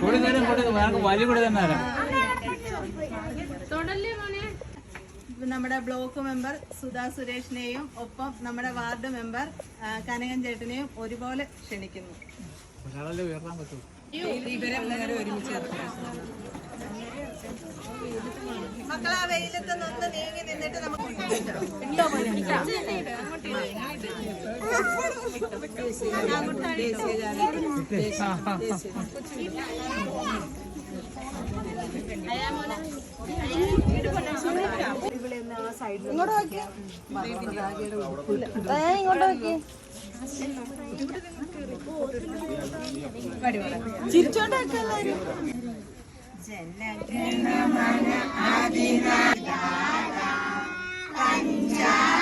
കൂടി നേരം കൂടി വലിയ കൂടി തന്നെ നമ്മുടെ ബ്ലോക്ക് മെമ്പർ സുധാ സുരേഷിനെയും ഒപ്പം നമ്മുടെ വാർഡ് മെമ്പർ കനകൻ ചേട്ടനെയും ഒരുപോലെ ക്ഷണിക്കുന്നു. നീങ്ങി നിന്നിട്ട് നമുക്ക് ഇങ്ങോട്ട് നോക്കിയേ ഇങ്ങോട്ട് നോക്കിയേ ചിരിച്ചോണ്ടാക്കല്ലാരും ജനഗണമന അതിനാദാത പഞ്ചാ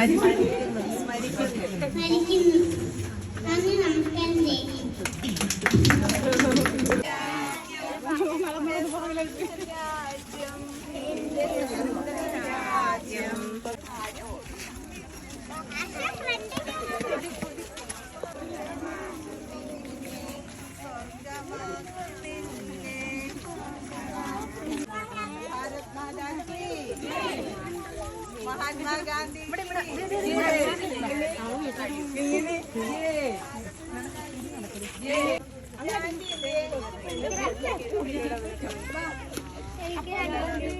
my മഹാത്മാഗാന്ധി നാം